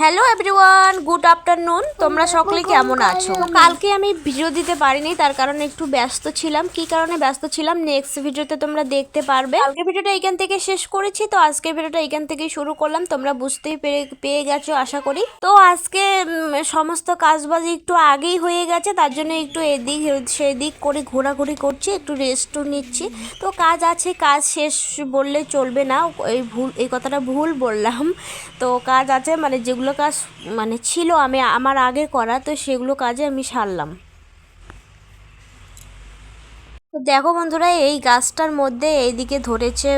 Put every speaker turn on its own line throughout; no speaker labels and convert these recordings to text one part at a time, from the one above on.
Hello everyone good afternoon তোমরা সকলে কেমন আছো? কালকে আমি ভিডিও দিতে পারিনি তার কারণে একটু ব্যস্ত ছিলাম। কি কারণে ব্যস্ত ছিলাম? নেক্সট ভিডিওতে তোমরা দেখতে পারবে। কালকে ভিডিওটা এখান থেকে শেষ করেছি তো আজকের ভিডিওটা এখান থেকে শুরু করলাম। তোমরা বুঝতেই পেরে পেয়ে গেছো আশা করি। তো আজকে সমস্ত কাজবাজ একটু আগেই হয়ে গেছে তার জন্য একটু এদিক সেদিক করে ঘোরাঘুরি করছি একটু রেস্টও নিচ্ছি। তো কাজ আছে কাজ শেষ বললে চলবে না এই ভুল এই কথাটা ভুল বললাম। তো কাজ আছে মানে যেগুলো কাজ মানে ছিল আমি আমার আগে করা তো সেগুলো কাজে আমি সারলাম। তো দেখো বন্ধুরা এই গাছটার মধ্যে এইদিকে ধরেছে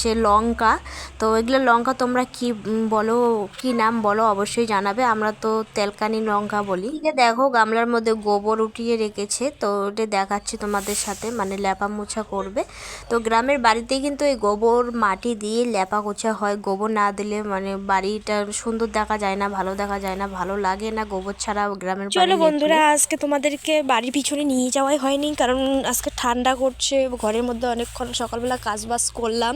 সে লঙ্কা। তো এগুলো লঙ্কা তোমরা কি বলো কি নাম বলো অবশ্যই জানাবে। আমরা তো তেলকানি লঙ্কা বলি। এদিকে দেখো গামলার মধ্যে গোবর উঠিয়ে রেখেছে তো ওটা দেখাচ্ছি তোমাদের সাথে মানে ল্যাপা মোছা করবে। তো গ্রামের বাড়িতে কিন্তু এই গোবর মাটি দিয়ে ল্যাপা গোছা হয়। গোবর না দিলে মানে বাড়িটা সুন্দর দেখা যায় না ভালো দেখা যায় না ভালো লাগে না। গোবর ছাড়া গ্রামের বাড়ি
চলো বন্ধুরা আজকে তোমাদেরকে বাড়ির পিছনে নিয়ে যাওয়াই হয়নি কারণ আজকে ঠান্ডা করছে, ঘরের মধ্যে অনেকক্ষণ সকালবেলা কাজ বাজ করলাম।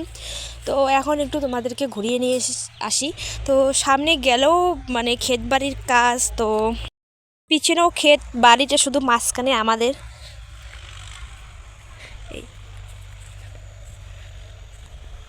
তো এখন একটু তোমাদেরকে ঘুরিয়ে নিয়ে আসি। তো সামনে গেলেও মানে ক্ষেত বাড়ির কাজ, তো পিছনেও ক্ষেত বাড়িটা শুধু মাঝখানে আমাদের।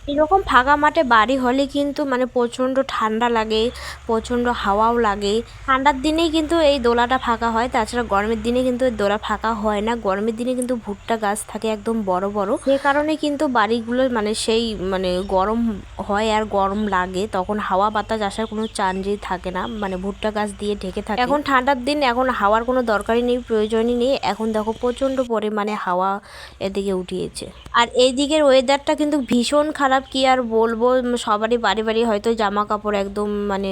এরকম ফাঁকা মাঠে বাড়ি হলে কিন্তু মানে প্রচণ্ড ঠান্ডা লাগে, প্রচণ্ড হাওয়াও লাগে। ঠান্ডার দিনেই কিন্তু এই দোলাটা ফাঁকা হয়, তাছাড়া গরমের দিনে কিন্তু এই দোলা ফাঁকা হয় না। গরমের দিনে কিন্তু ভুট্টা গাছ থাকে একদম বড় বড়। সে কারণে কিন্তু বাড়িগুলো মানে সেই মানে গরম হয় আর গরম লাগে, তখন হাওয়া বাতাস আসার কোনো চান্সই থাকে না। মানে ভুট্টা গাছ দিয়ে ঢেকে থাকে। এখন ঠান্ডার দিন, এখন হাওয়ার কোনো দরকারই নেই, প্রয়োজনই নেই। এখন দেখো প্রচণ্ড পরিমাণে হাওয়া এদিকে উঠিয়েছে। আর এই দিকের ওয়েদারটা কিন্তু ভীষণ খারাপ। কি আর বলব? সবারই বাড়ি বাড়ি হয়তো জামা কাপড় একদম মানে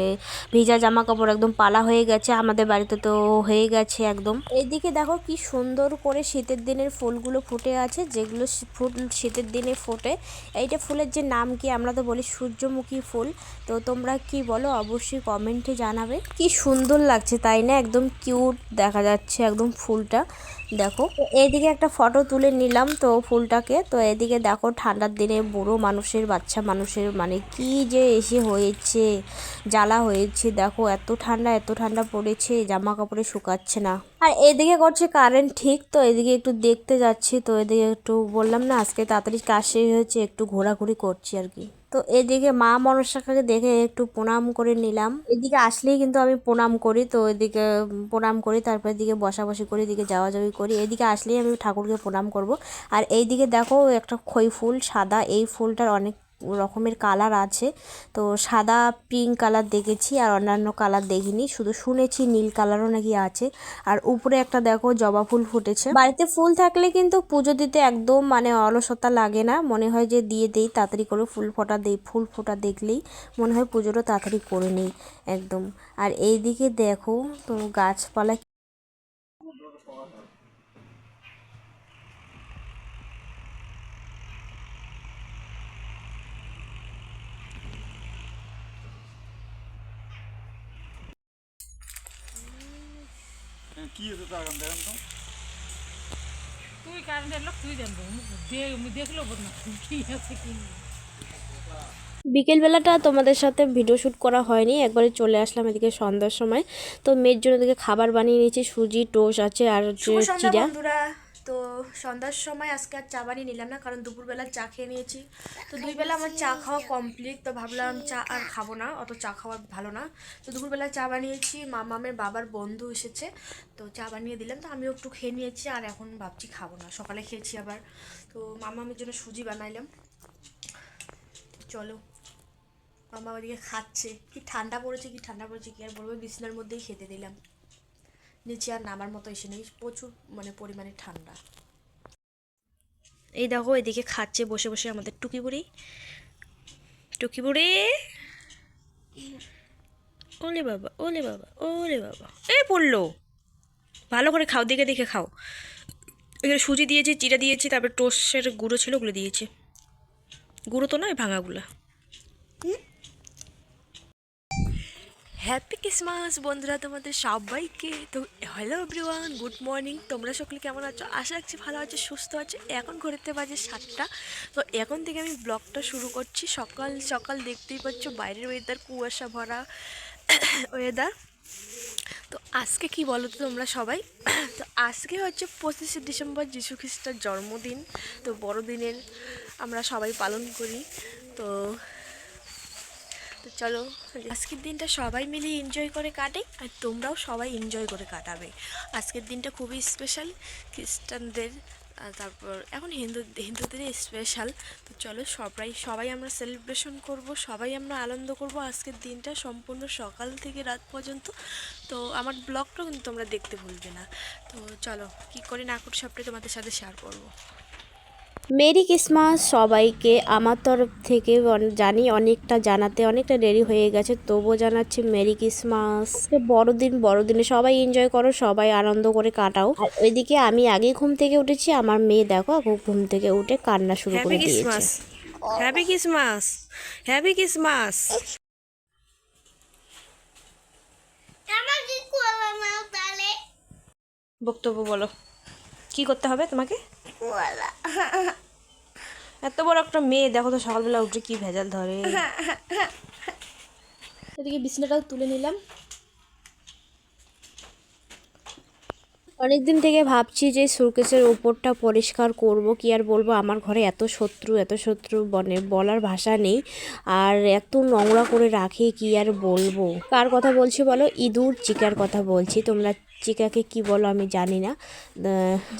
ভিজা জামা কাপড় একদম পালা হয়ে গেছে, আমাদের বাড়িতে তো হয়ে গেছে একদম। এইদিকে দেখো কি সুন্দর করে শীতের দিনের ফুলগুলো ফুটে আছে, যেগুলো ফুল, শীতের দিনে ফোটে। এইটা ফুলের যে নাম কি আমরা তো বলি সূর্যমুখী ফুল। তো তোমরা কি বলো, অবশ্যই কমেন্টে জানাবে। কি সুন্দর লাগছে, তাই না? একদম কিউট দেখা যাচ্ছে একদম ফুলটা। দেখো। এইদিকে একটা ফটো তুলে নিলাম তো ফুলটাকে। তো এদিকে দেখো ঠান্ডার দিনে বুড়ো মানুষের, বাচ্চা মানুষের মানে কি যে এসে হয়েছে, জ্বালা হয়েছে। দেখো এত ঠান্ডা এত ঠান্ডা পড়েছে জামা কাপড়ে শুকাচ্ছে না। আর এদিকে করছে কারেন্ট ঠিক, তো এদিকে একটু দেখতে যাচ্ছি। তো এদিকে একটু বললাম না, আজকে তাড়াতাড়ি কাজ শেষ হয়েছে, একটু ঘোরাঘুরি করছি আর কি। তো এদিকে মা মনসাকে দেখে একটু প্রণাম করে নিলাম। এদিকে আসলেই কিন্তু আমি প্রণাম করি, তো এদিকে প্রণাম করি, তারপর এদিকে বসাবসি করি, এদিকে যাওয়া যাওয়ি করি। এদিকে আসলেই আমি ঠাকুরকে প্রণাম করব। আর এইদিকে দেখো একটা খই ফুল, সাদা। এই ফুলটার অনেক রকমের কালার আছে। তো সাদা, পিঙ্ক কালার দেখেছি আর অন্যান্য কালার দেখিনি। শুধু শুনেছি নীল কালারও নাকি আছে। আর উপরে একটা দেখো, জবা ফুল ফুটেছে। বাড়িতে ফুল থাকলে কিন্তু পুজো দিতে একদম মানে অলসতা লাগে না। মনে হয় যে দিয়ে দেই, তাড়াতাড়ি করে ফুল ফোটা দেই ফুল ফোটা দেখলেই মনে হয় পুজোটা তাড়াতাড়ি করে নেই একদম। আর এইদিকে দেখো, তো গাছপালা
কি হয়েছে তার দেখেন তো।
তুই কারেন্টের লোক তুই জানব দেখল না কি আছে কি
বিকেলবেলাটা তোমাদের সাথে ভিডিও শ্যুট করা হয়নি একবারে চলে আসলাম এদিকে সন্ধ্যার সময়। তো মেয়ের জন্য এদিকে খাবার বানিয়ে নিয়েছি সুজি টোস আছে আর হচ্ছে
তো সন্ধ্যার সময় আজকে আর চা বানিয়ে নিলাম না কারণ দুপুরবেলা চা খেয়ে নিয়েছি। তো দুই বেলা আমার চা খাওয়া কমপ্লিট তো ভাবলাম চা আর খাব না অত চা খাওয়া ভালো না। তো দুপুরবেলা চা বানিয়েছি মামামের বাবার বন্ধু এসেছে তো চা বানিয়ে দিলাম তো আমিও একটু খেয়ে নিয়েছি আর এখন ভাবছি খাব না সকালে খেয়েছি আবার। তো মামামের জন্য সুজি বানাইলাম। চলো মামা ওদিকে খাচ্ছে কি ঠান্ডা পড়েছে কি ঠান্ডা পড়েছে কি আর বলব বিছানার মধ্যেই খেতে দিলাম। নিচে আর নামার মতো এসে নেই প্রচুর মানে পরিমাণে ঠান্ডা। এই দেখো এদিকে খাচ্ছে বসে বসে আমাদের টুকি বুড়ি। টুকি বুড়ি। ওলে বাবা ওলে বাবা ওলে বাবা। এ পড়ল। ভালো করে খাও দেখে দেখে খাও। এখানে সুজি দিয়েছি চিরা দিয়েছি তারপরে টোস্টের গুঁড়ো ছিল ওগুলো দিয়েছি। গুঁড়ো তো নয় ভাঙাগুলা। হ্যাপি ক্রিসমাস বন্ধুরা, তোমাদের সবাইকে। তো হ্যালো এভরিওয়ান গুড মর্নিং তোমরা সকলে কেমন আছো? আশা রাখছি ভালো আছো, সুস্থ আছো। এখন ঘুরতে বাজে সাতটা। তো এখন থেকে আমি ব্লগটা শুরু করছি। সকাল সকাল দেখতেই পাচ্ছ, বাইরের ওয়েদার কুয়াশা ভরা ওয়েদার তো আজকে কি বলো তো তোমরা সবাই? তো আজকে হচ্ছে পঁচিশে ডিসেম্বর যীশু খ্রিস্টের জন্মদিন। তো বড়দিনের আমরা সবাই পালন করি। তো তো চলো, আজকের দিনটা সবাই মিলে এনজয় করে কাটে আর তোমরাও সবাই এনজয় করে কাটাবে। আজকের দিনটা খুবই স্পেশাল খ্রিস্টানদের তারপর এখন হিন্দু, হিন্দুদের স্পেশাল তো চলো সবাই সবাই আমরা সেলিব্রেশন করব, সবাই আমরা আনন্দ করব আজকের দিনটা সম্পূর্ণ সকাল থেকে রাত পর্যন্ত। তো আমার ব্লগটাও কিন্তু তোমরা দেখতে ভুলবে না। তো চলো, কি করে না সবটাই তোমাদের সাথে শেয়ার করব।
মেরি ক্রিসমাস সবাইকে আমার তরফ থেকে জানি অনেকটা জানাতে অনেকটা দেরি হয়ে গেছে তবুও জানাচ্ছি মেরি ক্রিসমাস। বড়দিন বড়দিনে সবাই এনজয় করো সবাই আনন্দ করে কাটাও। আর ওইদিকে আমি আগে ঘুম থেকে উঠেছি আমার মেয়ে দেখো এখন ঘুম থেকে উঠে কান্না শুরু করে
হ্যাপি
দিয়েছে।
Christmas happy Christmas happy Christmas বক্তব্য বলো। কি করতে হবে তোমাকে? এত বড় একটা মেয়ে দেখো তো সকালবেলা উঠে কি ভেজাল ধরে।
এদিকে বিছনাটাও তুলে নিলাম।
অনেকদিন থেকে ভাবছি যে সুরকেসের ওপরটা পরিষ্কার করব। কি আর বলব? আমার ঘরে এত শত্রু এত শত্রু মানে বলার ভাষা নেই। আর এত নোংরা করে রাখে, কি আর বলব? কার কথা বলছি বলো? ইঁদুর চিকার কথা বলছি। তোমরা চিকাকে কি বলো আমি জানি না।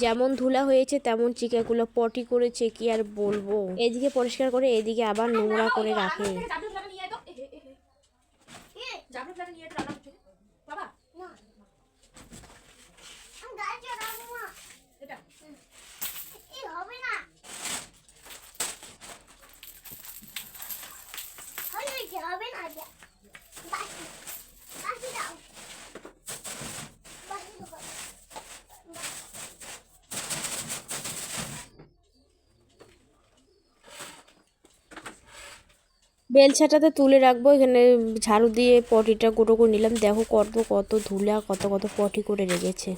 যেমন ধুলা হয়েছে, তেমন চিকাগুলো পটি করেছে, কি আর বলব? এদিকে পরিষ্কার করে, এদিকে আবার নোংরা করে রাখে
হবে না বাকি বাকি দাও বাকি দাও
বেলছাটাতে তুলে রাখব, এখানে ঝাড়ু দিয়ে পটিটা গুঁড়ো করে নিলাম। দেখো কত কত ধুলা, কত কত পটি করে রেখেছে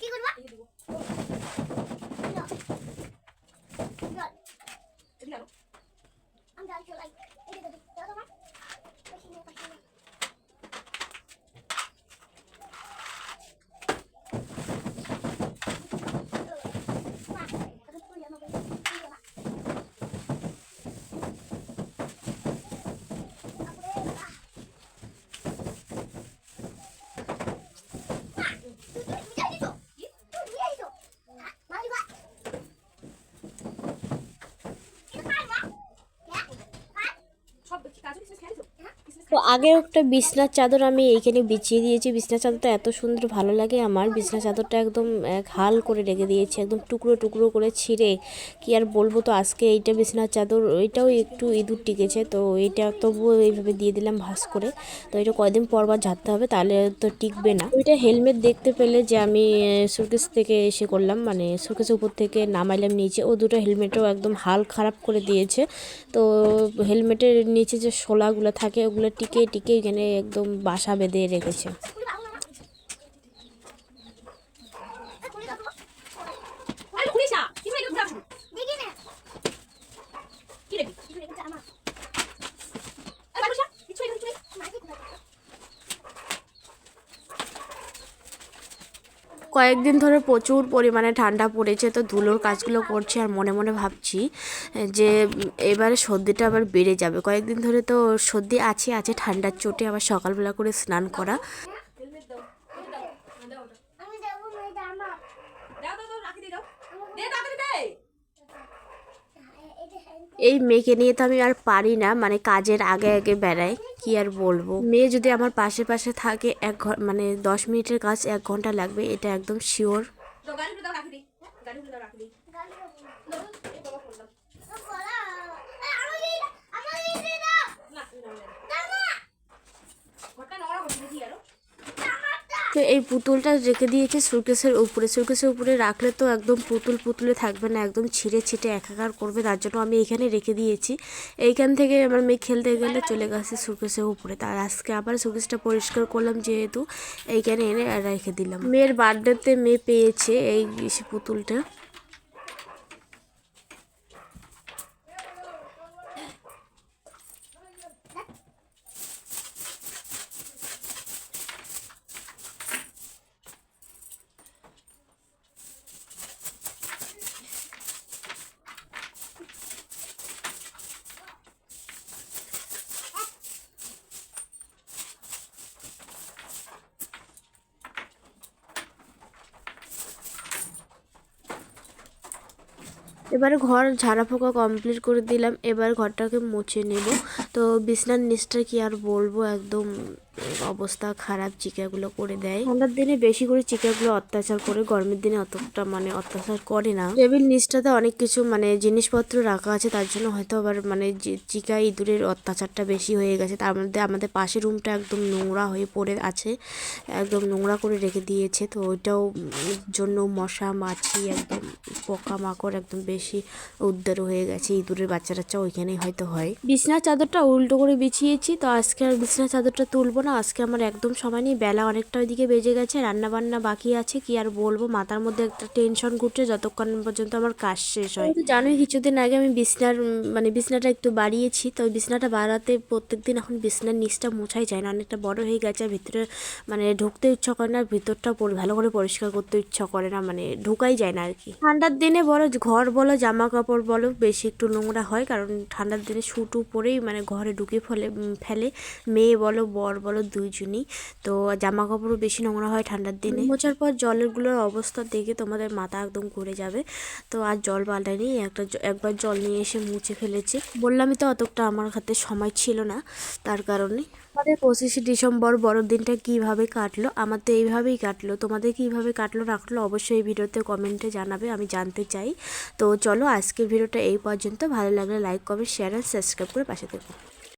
কি করবা আমি জল চলাই এই দেখো দাও তোমার পাশে নিয়ে পাশে নিয়ে
তো আগে একটা বিছনার চাদর আমি এইখানে বিছিয়ে দিয়েছি। বিছনার চাদরটা এত সুন্দর ভালো লাগে আমার। বিছনার চাদরটা একদম, এক হাল করে রেখে দিয়েছি, একদম টুকরো টুকরো করে ছিঁড়ে। কি আর বলব তো, আজকে এইটা বিছনার চাদর, ওইটাও একটু ইঁদুর টিকেছে, তো এইটা তবুও এইভাবে দিয়ে দিলাম ভাস করে। তো এটা কয়দিন পর বার ঝাড়তে হবে, তাহলে তো টিকবে না। ওইটা হেলমেট দেখতে পেলে যে আমি সুরকেস থেকে এসে করলাম মানে সুরকেসের উপর থেকে নামাইলাম নিচে। ও দুটো হেলমেটও একদম হাল খারাপ করে দিয়েছে। তো হেলমেটের নিচে যে শোলাগুলো থাকে, ওগুলো টিকে টিকে এখানে একদম বাসা বেঁধে রেখেছে
দেখি না কি রে কি রে জামা আরে বাবুশা কিছু কিছু মাঝে কোথায়
কয়েকদিন ধরে প্রচুর পরিমাণে ঠান্ডা পড়েছে, তো ধুলোর কাজগুলো করছি আর মনে মনে ভাবছি, যে এবারে সর্দিটা আবার বেড়ে যাবে। কয়েকদিন ধরে তো সর্দি আছে আছে ঠান্ডার চোটে আবার সকালবেলা করে স্নান করা। এই মেয়েকে নিয়ে তো আমি আর পারি না মানে কাজের আগে আগে বেড়াই। কি আর বলব? মেয়ে যদি আমার পাশে পাশে থাকে এক ঘ মানে দশ মিনিটের কাজ এক ঘণ্টা লাগবে এটা একদম শিওর
তো গাড়ি দাও রাখি দি গাড়ি দাও রাখি দি
গালি দেবো তো বলা আমি দিয়ে আমি দিয়ে দাও
না তুমি নাও
জামা
ঘরটা নোংরা হচ্ছে দেখি আরও
জামাটা
তো এই পুতুলটা রেখে দিয়েছে সুরকেশের উপরে। সুরকেশের উপরে রাখলে তো একদম পুতুল পুতুলে থাকবে না, একদম ছিঁড়ে ছিটে একাকার করবে, তার জন্য আমি এখানে রেখে দিয়েছি। এইখান থেকে আমার মেয়ে খেলতে গেলে চলে গেছে সুরকেশের উপরে। তার আজকে আবার সুরকেশটা পরিষ্কার করলাম যেহেতু এইখানে এনে রেখে দিলাম। মেয়ের বার্থডেতে মেয়ে পেয়েছে এই পুতুলটা। এবারে ঘর ঝাড়া ফোঁকা কমপ্লিট করে দিলাম। এবার ঘরটাকে মুছে নেব। তো বিছনার নিচটা কি আর বলব? একদম অবস্থা খারাপ চিকাগুলো করে দেয়। ঠান্ডার দিনে বেশি করে চিকাগুলো অত্যাচার করে গরমের দিনে অতটা মানে অত্যাচার করে না। টেবিল নিচটাতে অনেক কিছু মানে জিনিসপত্র রাখা আছে তার জন্য হয়তো আবার মানে চিকা ইঁদুরের অত্যাচারটা বেশি হয়ে গেছে। তার মধ্যে আমাদের পাশের রুমটা একদম নোংরা হয়ে পড়ে আছে একদম নোংরা করে রেখে দিয়েছে। তো ওইটাও জন্য মশা মাছি একদম পোকামাকড় একদম বেশি উদ্ধার হয়ে গেছে। ইঁদুরের বাচ্চা টাচ্চা ওইখানেই হয়তো হয়। বিছনার চাদরটা উল্টো করে বিছিয়েছি তো আজকে আর বিছনার চাদরটা তুলবো না, আজকে আমার একদম সময় নেই। বেলা অনেকটা ওইদিকে বেজে গেছে রান্না বান্না বাকি আছে, কি আর বলব? মাথার মধ্যে একটা টেনশন ঘুরছে, যতক্ষণ পর্যন্ত আমার কাজ শেষ হয়। তো জানোই, কিছুদিন আগে আমি বিছনার মানে বিছনাটা একটু বাড়িয়েছি, তো বিছনাটা বাড়াতে প্রত্যেকদিন এখন বিছনার নিচটা মোছাই যায় না, অনেকটা বড় হয়ে গেছে ভিতরে মানে ঢুকতে ইচ্ছা করে না ভিতরটা ভালো করে পরিষ্কার করতে ইচ্ছা করে না মানে ঢুকাই যায় না আর কি। ঠান্ডার দিনে বলো, ঘর বলো জামা কাপড় বলো, বেশি একটু নোংরা হয়, কারণ ঠান্ডার দিনে শুটু পরেই মানে ঘরে ঢুকে ফেলে ফেলে। মেয়ে বলো, বর বলো দুইজনই। তো জামা কাপড়ও বেশি নোংরা হয় ঠান্ডার দিনে। মোছার পর জলেরগুলোর অবস্থা দেখে তোমাদের মাথা একদম ঘুরে যাবে। তো আর জল পাল্টায়নি একটা একবার জল নিয়ে এসে মুছে ফেলেছি। বললামই তো অতটা আমার হাতে সময় ছিল না, তার কারণে। আমাদের পঁচিশে ডিসেম্বর বড়দিনটা কীভাবে কাটলো? আমার তো এইভাবেই কাটলো। তোমাদের কীভাবে কাটলো, রাখল? অবশ্যই এই ভিডিওতে কমেন্টে জানাবে, আমি জানতে চাই। তো চলো আজকের ভিডিওটা এই পর্যন্ত। ভালো লাগলে লাইক, কমেন্ট, শেয়ার আর সাবস্ক্রাইব করে পাশে থেকো।